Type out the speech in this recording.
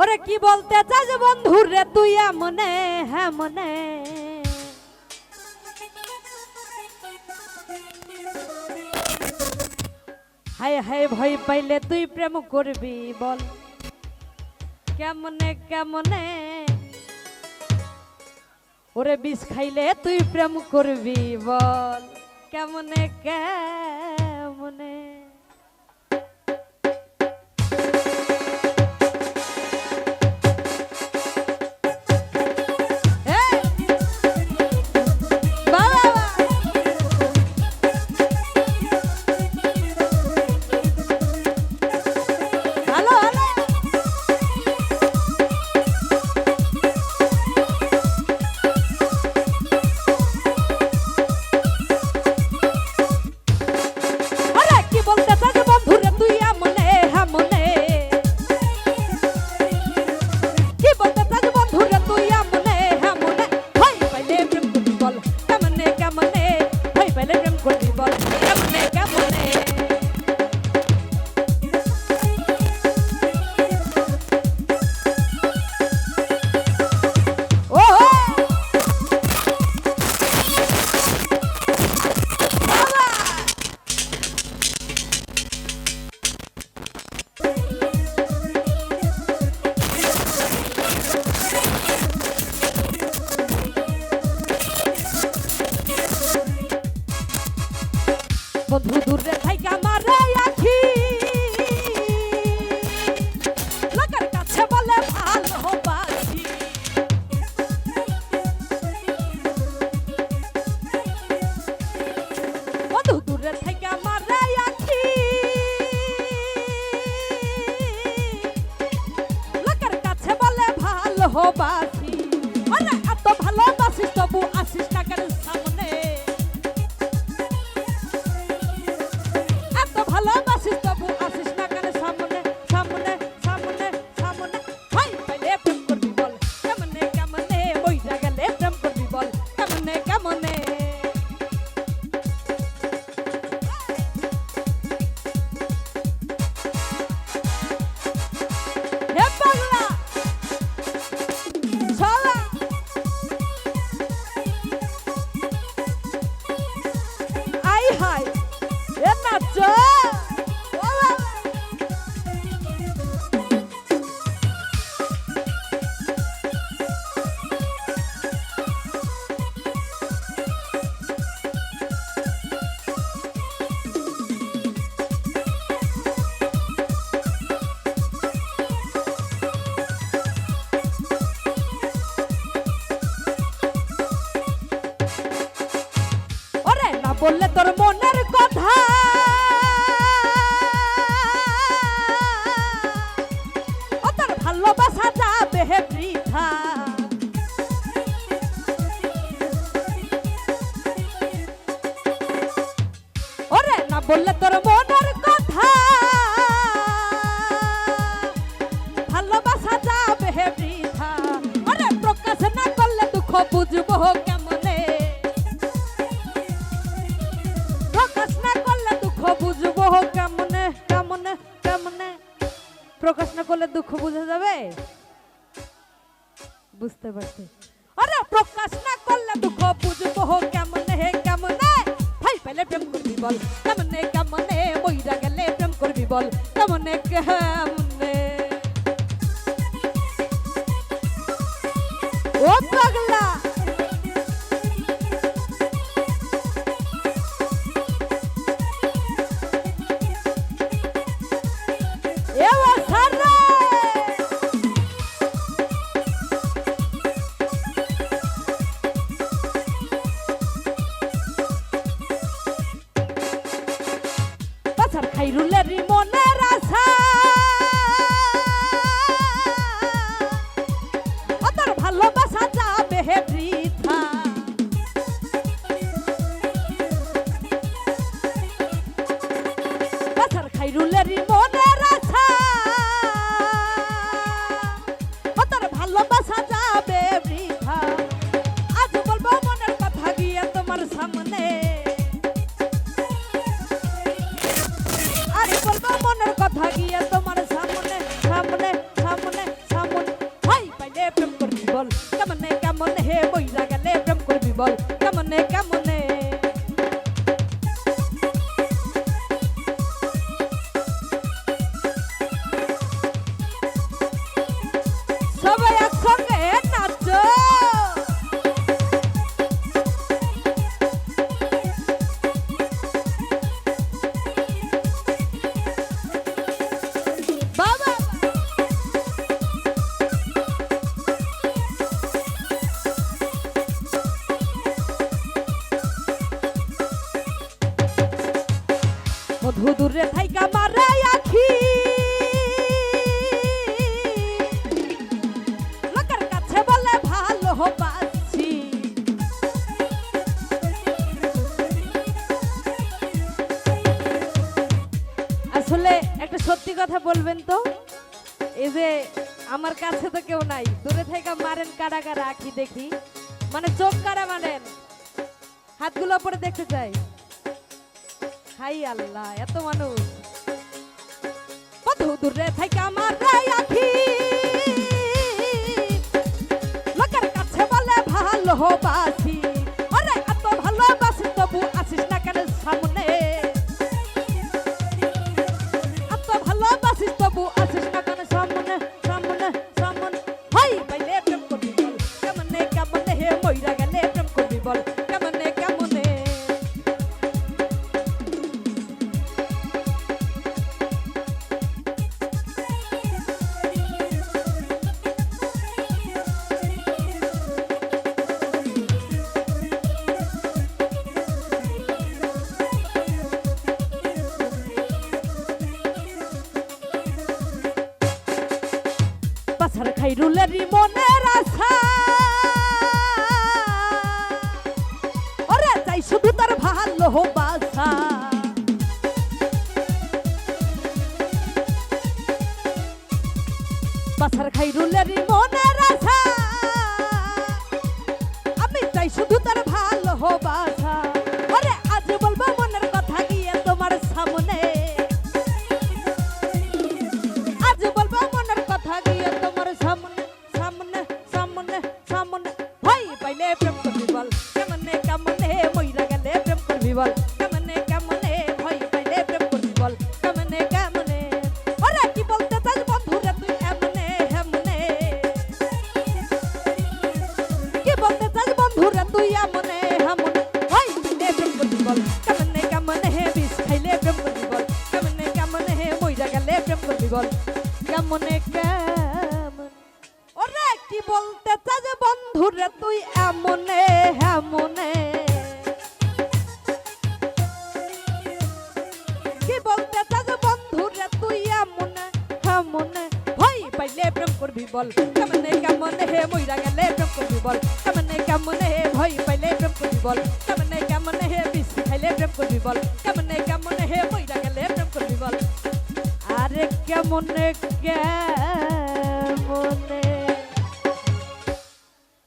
ওরে কি বলতে চাস বন্ধু রে তুই মনে হ্যাঁ মনে হায় হায় ভয় পাইলে তুই প্রেম করবি বল। কেমনে কেমনে? ওরে বিষ খাইলে তুই প্রেম করবি বল। কেমনে, কে বন্ধু দূরে যাচ্ছ por la tormenta. প্রকাশ না করলে দুঃখ বুঝা যাবে? বুঝতে পারছি। আরে, প্রকাশ না করলে দুঃখ বুঝব কেমন, হে কেমন? ভাই, পেলে প্রেম করবি বল। কেমন কেমন? মইরা গেলে প্রেম করবি বল। কেমন কেমন? Jairul কেমন হে বইলা গেলে প্রেম করবি বল কেমন কেমন আখি। লোকের কাছে বলে ভালো বাসি। আসলে একটা সত্যি কথা বলবেন তো? এই যে আমার কাছে তো কেউ নাই। দূরে থেকে মারেন কারা কারা আঁকি দেখি। মানে চোখ কারা মারেন? হাতগুলো পরে দেখতে চাই। হাই আল্লাহ এত মানুষ। কত দূরে থাইকা আমার বাছার খাইরুলেরই মনের আশা। ওরে চাই শুধু তার ভালো বাসা। বাছার খাইরুলেরই মনের কি বলতে চাস বন্ধু রে, তুই এমনে হেমনে। কি বলতে চাস বন্ধু রে, তুই এমনে হেমনে। ভয় পাইলে প্রেম করবি বল, কেমনে কেমনে হে মইরা গেলে প্রেম করবি বল, কেমনে কেমনে হে ভয় পাইলে প্রেম করবি বল, কেমনে কেমনে হে বিষ খাইলে প্রেম করবি বল, কেমনে কেমনে হে মইরা গেলে প্রেম করবি বল। আরে কেমনে কেমনে